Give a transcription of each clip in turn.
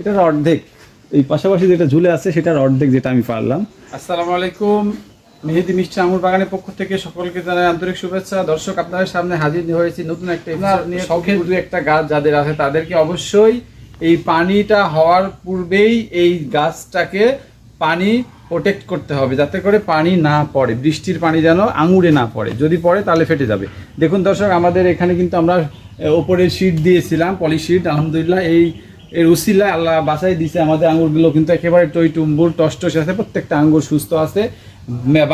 এটার অর্ধেক। এই পাশাপাশি যেটা ঝুলে আছে সেটার অর্ধেক যেটা আমি পারলাম। আসসালামু আলাইকুম। মেহেদি মিষ্টি আঙুর বাগানের পক্ষ থেকে সকলকে জানাই আন্তরিক শুভেচ্ছা। দর্শক আপনাদের সামনে হাজির হয়েছি নতুন একটা শখের দু একটা গাছ যাদের আছে তাদেরকে অবশ্যই এই পানিটা হওয়ার পূর্বেই এই গাছটাকে পানি প্রোটেক্ট করতে হবে যাতে করে পানি না পড়ে। বৃষ্টির পানি যেন আঙুরে না পড়ে। যদি পড়ে তাহলে ফেটে যাবে। দেখুন দর্শক আমাদের এখানে কিন্তু আমরা ওপরে শীট দিয়েছিলাম পলি শীট আলহামদুলিল্লাহ এই এর উসিলায় আল্লাহ বাসায় দিছে আমাদের আঙ্গুরগুলো, কিন্তু একেবারে টই টুম্বুর টসটস আছে, প্রত্যেকটা আঙ্গুর সুস্থ আছে।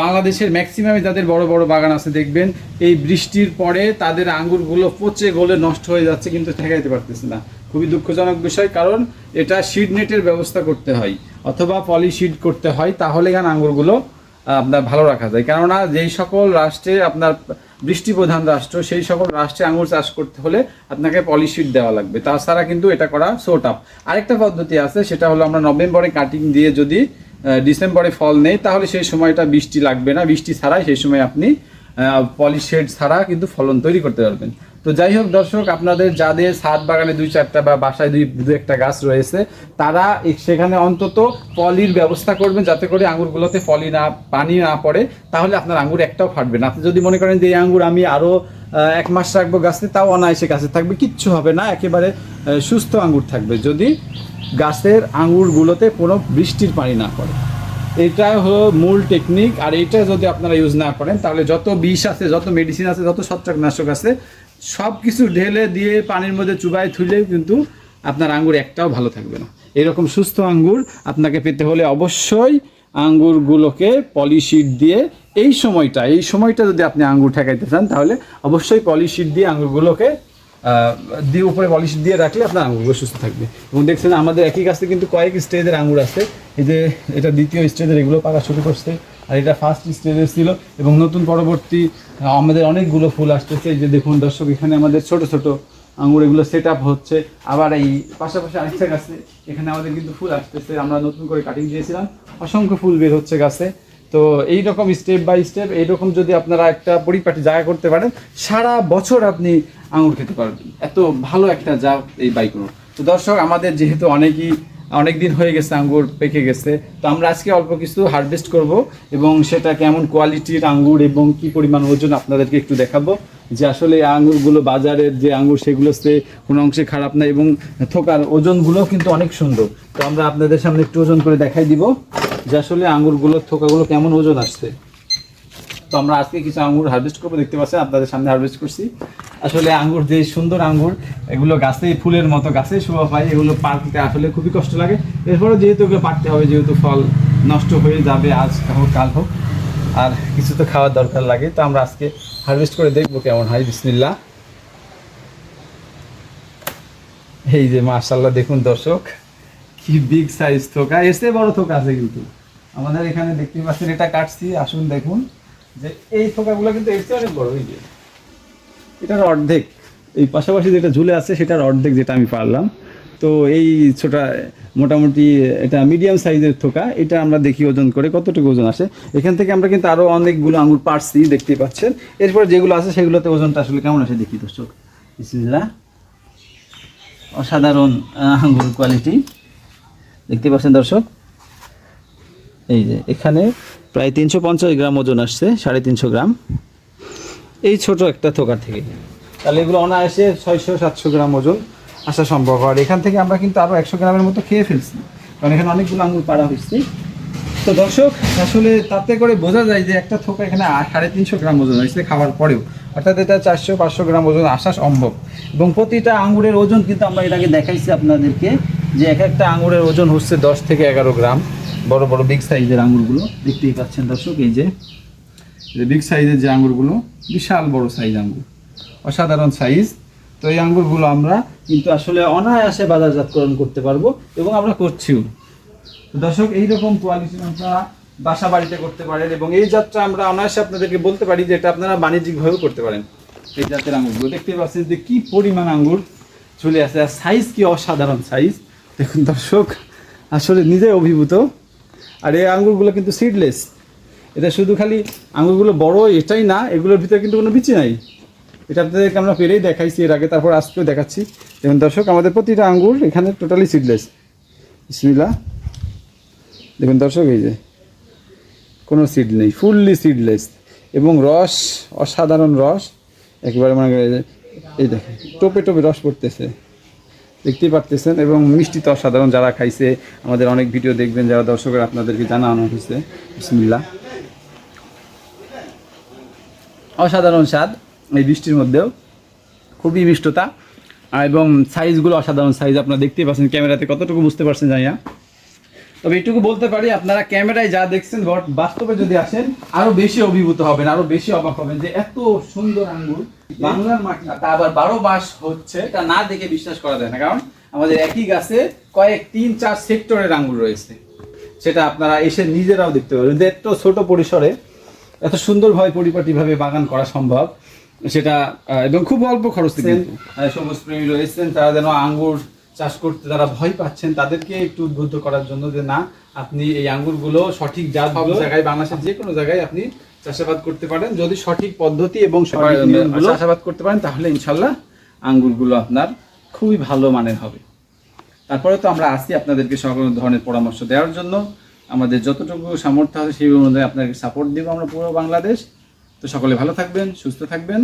বাংলাদেশের ম্যাক্সিমামে যাদের বড় বড় বাগান আছে, দেখবেন এই বৃষ্টির পরে তাদের আঙ্গুরগুলো পচে গলে নষ্ট হয়ে যাচ্ছে, কিন্তু ঠেকাইতে পারতেছে না। খুবই দুঃখজনক বিষয়, কারণ এটা শিড নেটের ব্যবস্থা করতে হয়, অথবা পলি শিড করতে হয়, তাহলে এখানে আঙ্গুরগুলো আপনার ভালো রাখা যায়। কেননা যেই সকল রাষ্ট্রে আপনার বৃষ্টি প্রধান রাষ্ট্র, সেই সকল রাষ্ট্রে আঙুর চাষ করতে হলে আপনাকে পলিশিট দেওয়া লাগবে। তাছাড়া কিন্তু এটা করা সোট আপ আরেকটা পদ্ধতি আছে, সেটা হলো আমরা নভেম্বরে কাটিং দিয়ে যদি ডিসেম্বরে ফল নেই, তাহলে সেই সময়টা বৃষ্টি লাগবে না। বৃষ্টি ছাড়াই সেই সময় আপনি পলিশেড ছাড়া কিন্তু ফলন তৈরি করতে পারবেন। তো যাই হোক দর্শক, আপনাদের যাদের ছাদ বাগানে দুই চারটা বা বাসায় দুই দু একটা গাছ রয়েছে, তারা সেখানে অন্তত পলির ব্যবস্থা করবেন যাতে করে আঙুরগুলোতে ফলি না, পানি না পড়ে, তাহলে আপনার আঙুর একটাও ফাটবে না। আপনি যদি মনে করেন যে এই আঙুর আমি আরও এক মাস রাখব গাছে, তাও অনায়াসে গাছে থাকবে, কিচ্ছু হবে না, একেবারে সুস্থ আঙুর থাকবে। যদি গাছের আঙুরগুলোতে কোনো বৃষ্টির পানি না পড়ে। এটা হলো মূল টেকনিক আর এটা যদি আপনারা ইউজ না করেন, তাহলে যত বিষ আছে, যত মেডিসিন আছে, যত ছত্রাকনাশক আছে সব কিছু ঢেলে দিয়ে পানির মধ্যে চুবাই থুলেও কিন্তু আপনার আঙ্গুর একটাও ভালো থাকবে না। এরকম সুস্থ আঙ্গুর আপনাকে পেতে হলে অবশ্যই আঙ্গুরগুলোকে পলিশিট দিয়ে এই সময়টা এই সময়টা যদি আপনি আঙ্গুর ঠেকাইতে চান, তাহলে অবশ্যই পলিশিট দিয়ে আঙ্গুরগুলোকে দিয়ে উপরে পলিশ দিয়ে রাখলে আপনার আঙুরগুলো সুস্থ থাকবে। এবং দেখছেন আমাদের একই গাছে কিন্তু কয়েক স্টেজের আঙুর আছে। এই যে এটা দ্বিতীয় স্টেজের, এগুলো পাকা শুরু করছে। আর এটা ফার্স্ট স্টেজের ছিল এবং নতুন পরবর্তী আমাদের অনেকগুলো ফুল আসতেছে। যে দেখুন দর্শক, এখানে আমাদের ছোট ছোট আঙুর এগুলো সেট আপ হচ্ছে। আবার এই পাশাপাশি আরেকটা গাছে এখানে আমাদের কিন্তু ফুল আসতেছে। আমরা নতুন করে কাটিং দিয়েছিলাম। অসংখ্য ফুল বের হচ্ছে গাছে। তো এই রকম স্টেপ বাই স্টেপ এইরকম যদি আপনারা একটা পরিপাটি জায়গা করতে পারেন, সারা বছর আপনি আঙুর খেতে পারবেন। এত ভালো একটা যা এই বাইকুনো। তো দর্শক, আমাদের যেহেতু অনেকই অনেক দিন হয়ে গেছে, আঙ্গুর পেকে গেছে। তো আমরা আজকে অল্প কিছু হারভেস্ট করব এবং সেটা কেমন কোয়ালিটির আঙ্গুর এবং কি পরিমাণ ওজন আপনাদেরকে একটু দেখাবো যে আসলে এই আঙ্গুরগুলো বাজারের যে আঙ্গুর সেগুলোতে কোনো অংশে খারাপ না এবং থোকার ওজনগুলো কিন্তু অনেক সুন্দর। তো আমরা আপনাদের সামনে একটু ওজন করে দেখাই দিব যে আসলে আঙ্গুরগুলোর থোকাগুলো কেমন ওজন আসছে। তো আমরা আজকে কিছু আঙ্গুর হারভেস্ট করব, দেখতে পাচ্ছেন আপনাদের সামনে হারভেস্ট করছি। আসলে আঙ্গুর, যে সুন্দর আঙ্গুর, এগুলো গাছে, ফুলের মতো গাছে শোভা পায়, এগুলো পাকতে আসলে খুবই কষ্ট লাগে। এরপরে যেহেতু এগুলো পাকতে হবে, যেহেতু ফল নষ্ট হয়ে যাবে আজ হোক, কাল হোক, আর কিছু তো খাওয়ার দরকার লাগে। তো আমরা আজকে হারভেস্ট করে দেখব কেমন হয় বিসমিল্লা এই যে মার্শাল্লাহ দেখুন দর্শক, কি বিগ সাইজ থোকা এসে বড় থোকা আছে কিন্তু। আমাদের এখানে দেখতে পাচ্ছেন, এটা কাটছি, আসুন দেখুন। যে এই থোকাগুলো কিন্তু এর চেয়ে অনেক বড় এই যে। এটার অর্ধেক এই পাশাপাশি যেটা ঝুলে আছে সেটার অর্ধেক যেটা আমি পারলাম। তো এই ছোটা মোটামুটি এটা মিডিয়াম সাইজের থোকা এটা আমরা দেখি ওজন করে কতটুকু ওজন আসে। এখান থেকে আমরা কিন্তু আরও অনেকগুলো আঙুর পারছি দেখতে পাচ্ছেন। এরপর যেগুলো আছে সেগুলোতে ওজনটা আসলে কেমন আসে দেখি দর্শক। অসাধারণ আহ, আঙ্গুর কোয়ালিটি দেখতে পাচ্ছেন দর্শক? এই যে, এখানে প্রায় তিনশো পঞ্চাশ গ্রাম ওজন আসছে, সাড়ে তিনশো গ্রাম। এই ছোট একটা থোকার থেকে। তাহলে এগুলো অনায়াসে ছয়শো সাতশো গ্রাম ওজন আসা সম্ভব। আর এখান থেকে আমরা কিন্তু আরও একশো গ্রামের মতো খেয়ে ফেলছি। কারণ এখানে অনেকগুলো আঙুর পাড়া হয়েছে। তো দর্শক, আসলে তাতে করে বোঝা যায় যে একটা থোকা এখানে সাড়ে তিনশো গ্রাম ওজন হয়েছে খাওয়ার পরেও। অর্থাৎ এটা চারশো পাঁচশো গ্রাম ওজন আসা সম্ভব। এবং প্রতিটা আঙুরের ওজন কিন্তু আমরা এটাকে দেখাইছি আপনাদেরকে যে এক একটা আঙুরের ওজন হচ্ছে দশ থেকে এগারো গ্রাম। বড় বড় বিগ সাইজের আঙুরগুলো দেখতেই পাচ্ছেন দর্শক, এই যে বিগ সাইজের যে আঙুরগুলো বিশাল বড় সাইজ আঙ্গুর, অসাধারণ সাইজ তো এই আঙ্গুরগুলো আমরা কিন্তু আসলে অনায়াসে বাজারজাতকরণ করতে পারব এবং আমরা করছিও। দর্শক, এইরকম কোয়ালিটি আপনারা বাসা বাড়িতে করতে পারেন এবং এই যাত্রা আমরা অনায়াসে আপনাদেরকে বলতে পারি যে এটা আপনারা বাণিজ্যিকভাবেও করতে পারেন। এই জাতের আঙ্গুরগুলো দেখতে পাচ্ছেন যে কী পরিমাণ আঙ্গুর চলে আসে। আর সাইজ কি অসাধারণ সাইজ দেখুন দর্শক, আসলে নিজে অভিভূত। আর এই আঙ্গুরগুলো কিন্তু সিডলেস এটা শুধু খালি আঙ্গুরগুলো বড়, এটাই না, এগুলোর ভিতরে কিন্তু কোনো বিচি নাই। এটা আপনাদেরকে আমরা পেরেই দেখাইছি এর আগে, তারপর আজকেও দেখাচ্ছি। দেখুন দর্শক, আমাদের প্রতিটা আঙ্গুর এখানে টোটালি সিডলেস বিসমিল্লা দেখুন দর্শক, এই যে, কোনো সিড নেই ফুললি সিডলেস এবং রস, অসাধারণ রস। একেবারে মনে করেন এই দেখেন, টোপে টোপে রস পড়তেছে। দেখতেই পারতেছেন এবং মিষ্টি তো অসাধারণ যারা খাইছে, আমাদের অনেক ভিডিও দেখবেন, যারা দর্শকের আপনাদেরকে জানানো হয়েছে। বিসমিল্লা অসাধারণ স্বাদ এই বৃষ্টির মধ্যেও। খুবই মিষ্টতা। এবং সাইজগুলো অসাধারণ সাইজ আপনারা দেখতেই পাচ্ছেন, ক্যামেরাতে কতটুকু বুঝতে পারছেন জানি না। তবে এটুকু বলতে পারি আপনারা ক্যামেরায় যা দেখছেন বট বাস্তবে যদি আসেন আরও বেশি অভিভূত হবেন আরও বেশি অবাক হবেন যে এত সুন্দর আঙ্গুর বাংলার মাটি তা আবার বারো মাস হচ্ছে তা না দেখে বিশ্বাস করা যায় না। কারণ আমাদের একই গাছে কয়েক তিন চার সেক্টরের আঙ্গুর রয়েছে। সেটা আপনারা এসে নিজেরাও দেখতে পাবেন। যে এত ছোট পরিসরে এত সুন্দরভাবে পরিপাটিভাবে বাগান করা সম্ভব সেটা এবং খুব অল্প খরচ আহ, সবুজ প্রেমী রয়েছেন তারা যেন আঙ্গুর চাষ করতে যারা ভয় পাচ্ছেন তাদেরকে একটু উদ্বুদ্ধ করার জন্য যে না আপনি এই আঙ্গুরগুলো সঠিক জাত সব জায়গায় বাংলাদেশের যে কোনো জায়গায় আপনি চাষাবাদ করতে পারেন। যদি সঠিক পদ্ধতি এবং চাষাবাদ করতে পারেন তাহলে ইনশাল্লাহ আঙ্গুরগুলো আপনার খুবই ভালো মানের হবে। তারপরে তো আমরা আসি আপনাদেরকে সকল ধরনের পরামর্শ দেওয়ার জন্য। আমাদের যতটুকু সামর্থ্য আছে সেই অনুযায়ী আপনাকে সাপোর্ট দিব আমরা পুরো বাংলাদেশ। তো সকলে ভালো থাকবেন সুস্থ থাকবেন।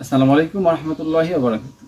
আসসালামু আলাইকুম রহমতুল্লাহি আবরাকাত